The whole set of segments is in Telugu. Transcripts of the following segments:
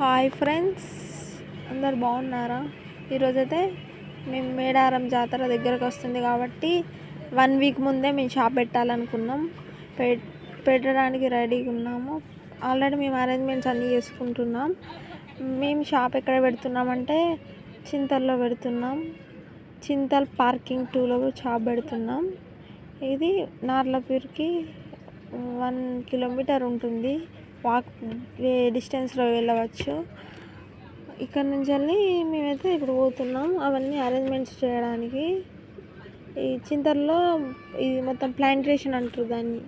హాయ్ ఫ్రెండ్స్ అందరు బాగున్నారా? ఈరోజైతే మేము మేడారం జాతర దగ్గరకు వస్తుంది కాబట్టి వన్ వీక్ ముందే మేము షాప్ పెట్టాలనుకున్నాం. పె పెట్టడానికి రెడీగా ఉన్నాము. ఆల్రెడీ మేము అరేంజ్మెంట్స్ అన్నీ చేసుకుంటున్నాం. మేము షాప్ ఎక్కడ పెడుతున్నామంటే చింతల్లో పెడుతున్నాం. చింతల్ పార్కింగ్ టూలో షాప్ పెడుతున్నాం. ఇది నార్లపూర్కి వన్ కిలోమీటర్ ఉంటుంది. వాక్ డిస్టెన్స్లో వెళ్ళవచ్చు. ఇక్కడ నుంచి వెళ్ళి మేమైతే ఇప్పుడు పోతున్నాం. అవన్నీ అరేంజ్మెంట్స్ చేయడానికి. ఈ చింతల్లో ఇది మొత్తం ప్లాంటేషన్ అంటారు దాన్ని.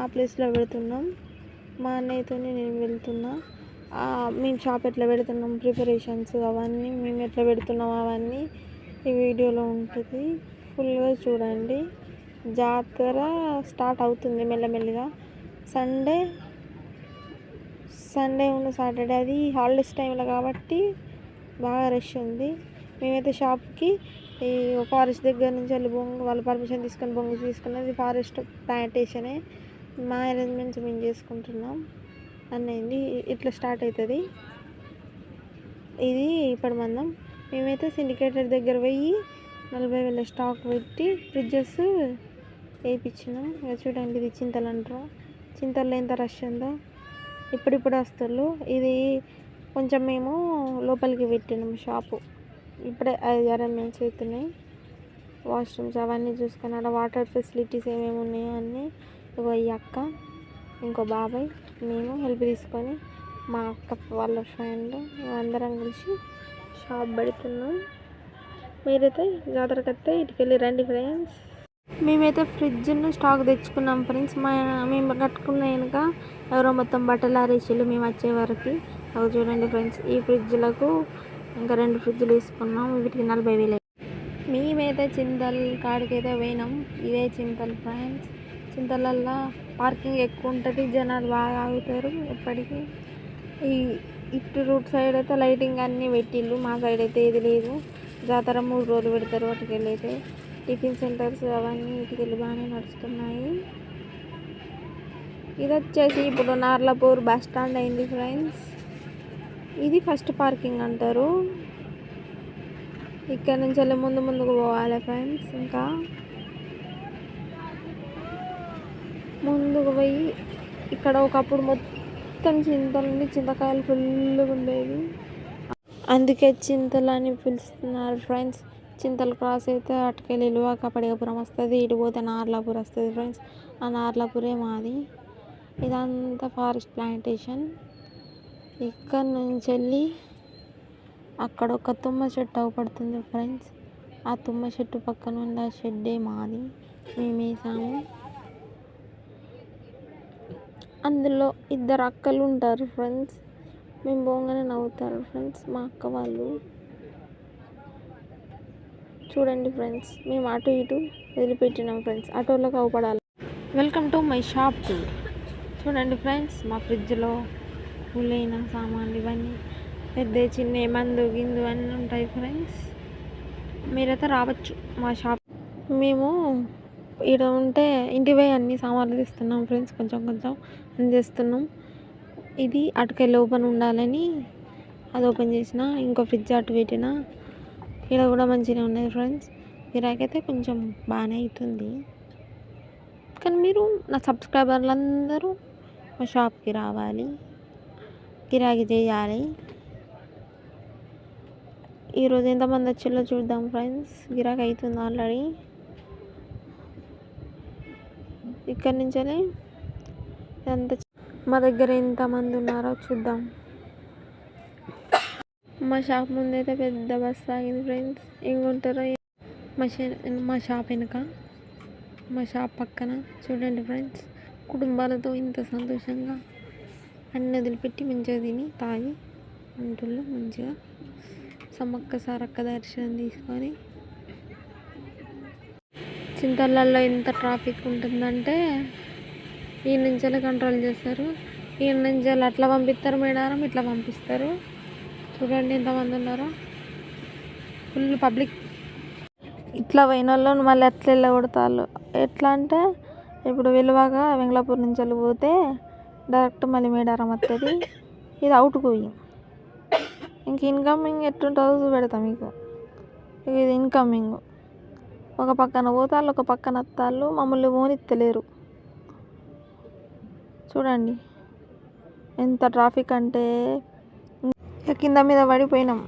ఆ ప్లేస్లో పెడుతున్నాం. మా అన్నయ్యతో నేను వెళ్తున్నా. మేము షాప్ ఎట్లా పెడుతున్నాం ప్రిపరేషన్స్ అవన్నీ మేము ఎట్లా పెడుతున్నాం అవన్నీ ఈ వీడియోలో ఉంటుంది. ఫుల్గా చూడండి. జాతర స్టార్ట్ అవుతుంది మెల్లమెల్లిగా. సండే సండే ఉన్న సాటర్డే అది హాలిడేస్ టైంలో కాబట్టి బాగా రష్ ఉంది. మేమైతే షాప్కి ఈ ఫారెస్ట్ దగ్గర నుంచి వెళ్ళి బొంగు వాళ్ళ పర్మిషన్ తీసుకొని బొంగు తీసుకున్నది ఫారెస్ట్ ప్లాంటేషనే. మా అరేంజ్మెంట్స్ మేము చేసుకుంటున్నాం. అన్నయింది ఇట్లా స్టార్ట్ అవుతుంది ఇది ఇప్పటి మందం. మేమైతే సిండికేటెడ్ దగ్గర పోయి నలభై వేల స్టాక్ పెట్టి ఫ్రిడ్జెస్ వేయించినాం ఇక చూడండి ఇది చింతలు అంటారు చింతల్లో ఎంత రష్ ఉందో. ఇప్పుడిప్పుడు వస్తారు ఇది కొంచెం మేము లోపలికి పెట్టినాం షాపు. ఇప్పుడే ఐదు మేము అవుతున్నాయి వాష్రూమ్స్ అవన్నీ చూసుకొని అక్కడ వాటర్ ఫెసిలిటీస్ ఏమేమి ఉన్నాయో అన్నీ ఇగో ఈ అక్క ఇంకో బాబాయ్ మేము హెల్ప్ తీసుకొని మా అక్క వాళ్ళ ఫ్రెండ్ అందరం కలిసి షాప్ పెడుతున్నాం. మీరైతే జాతరకు వస్తే ఇటుకెళ్ళి రండి ఫ్రెండ్స్. మేమైతే ఫ్రిడ్జ్ను స్టాక్ తెచ్చుకున్నాం ఫ్రెండ్స్. మా మేము కట్టుకున్న వెనుక ఎవరో మొత్తం బట్టలు ఆరేసిళ్ళు మేము వచ్చే వరకు. అవి చూడండి ఫ్రెండ్స్ ఈ ఫ్రిడ్జ్లకు ఇంకా రెండు ఫ్రిడ్జ్లు తీసుకున్నాం. వీటికి నలభై వేలు. మేమైతే చింతల్ కాడికైతే పోయినాం. ఇదే చింతల్ ఫ్రెండ్స్. చింతలల్లో పార్కింగ్ ఎక్కువ ఉంటుంది. జనాలు బాగా ఆగుతారు ఎప్పటికీ. ఈ ఇటు రూట్ సైడ్ అయితే లైటింగ్ అన్నీ పెట్టిళ్ళు. మా సైడ్ అయితే ఏది లేదు. జాతర మూడు రోజులు పెడతారు. వాటికి వెళ్ళి అయితే టిఫిన్ సెంటర్స్ అవన్నీ ఇటుకెళ్ళి బాగానే నడుస్తున్నాయి. ఇది వచ్చేసి ఇప్పుడు నార్లపూర్ బస్ స్టాండ్ అయింది ఫ్రెండ్స్. ఇది ఫస్ట్ పార్కింగ్ అంటారు. ఇక్కడ నుంచి వెళ్ళి ముందు ముందుకు పోవాలి ఫ్రెండ్స్ ఇంకా. ముందుకు పోయి ఇక్కడ ఒకప్పుడు మొత్తం చింతలు చింతకాయలు ఫుల్గా ఉండేవి. అందుకే చింతలు అని పిలుస్తున్నారు ఫ్రెండ్స్. చింతలు క్రాస్ అయితే అటుకెళ్ళి ఇలువాక పడిగపురం వస్తుంది ఇటు పోతే నార్లాపూర్ వస్తుంది ఫ్రెండ్స్ ఆ నార్లాపూరే మాది. ఇదంతా ఫారెస్ట్ ప్లాంటేషన్ ఇక్కడ నుంచి వెళ్ళి అక్కడ ఒక తుమ్మ చెట్టు అవపడుతుంది ఫ్రెండ్స్ ఆ తుమ్మ చెట్టు పక్కన ఉన్న షెడ్డే మాది. మేము వేసాము. అందులో ఇద్దరు అక్కలు ఉంటారు ఫ్రెండ్స్ మేము పోగానే నవ్వుతారు ఫ్రెండ్స్ మా అక్క వాళ్ళు చూడండి ఫ్రెండ్స్ మేము అటు ఇటు వదిలిపెట్టినాం ఫ్రెండ్స్. ఆటోలోకి అవపడాలి. Welcome to my shop tour చూడండి ఫ్రెండ్స్ మా ఫ్రిడ్జ్లో పుల్లైన సామాన్లు ఇవన్నీ పెద్ద చిన్న మందు గిందు అన్నీ ఉంటాయి ఫ్రెండ్స్. మీరైతే రావచ్చు మా షాప్ మేము ఇక్కడ ఉంటే ఇంటిపై అన్ని సామాన్లు తీస్తున్నాం ఫ్రెండ్స్ కొంచెం కొంచెం అందిస్తున్నాం చేస్తున్నాం ఇది అటుకెళ్ళి ఓపెన్ ఉండాలని అది ఓపెన్ చేసిన ఇంకో ఫ్రిడ్జ్ అటు పెట్టిన ఇక్కడ కూడా మంచిగా ఉన్నాయి ఫ్రెండ్స్ గిరాకైతే కొంచెం బాగానే అవుతుంది కానీ మీరు నా సబ్స్క్రైబర్లు అందరూ మా షాప్కి రావాలి. గిరాకీ చేయాలి. ఈరోజు ఎంతమంది వచ్చిందో చూద్దాం ఫ్రెండ్స్ గిరాకీ అవుతుంది ఆల్రెడీ ఇక్కడి నుంచి ఎంత మా దగ్గర ఎంతమంది ఉన్నారో చూద్దాం. మా షాప్ ముందైతే పెద్ద బస్సు ఆగింది ఫ్రెండ్స్. ఇంకొంటారో మా మా షాప్ వెనుక మా షాప్ పక్కన చూడండి ఫ్రెండ్స్. కుటుంబాలతో ఇంత సంతోషంగా అన్ని వదిలిపెట్టి మంచిగా తిని తాగి ఉంటుళ్ళు మంచిగా. సమ్మక్క సారక్క దర్శనం తీసుకొని చింతలలో ఎంత ట్రాఫిక్ ఉంటుందంటే ఈ నుంచి కంట్రోల్ చేస్తారు. ఈ నుంచి అట్లా పంపిస్తారు మేడారం ఇట్లా పంపిస్తారు. చూడండి ఎంతమంది ఉన్నారో. ఫుల్ పబ్లిక్ ఇట్లా పోయిన వాళ్ళు మళ్ళీ ఎట్లా వెళ్ళగొడతారు ఎట్లా అంటే ఇప్పుడు విలువగా వెంగళాపూర్ నుంచి వెళ్ళి పోతే డైరెక్ట్ మళ్ళీ మేడారం వస్తుంది ఇది అవుట్ గోయింగ్ ఇంక ఇన్కమింగ్ ఎట్లుంటుందో చూపెడతా మీకు. ఇది ఇన్కమింగ్ ఒక పక్కన పోతాళ్ళు ఒక పక్కన వస్తాళ్ళు మమ్మల్ని పోనిత్తలేరు. చూడండి. ఎంత ట్రాఫిక్ అంటే ఇక కింద మీద పడిపోయినాం.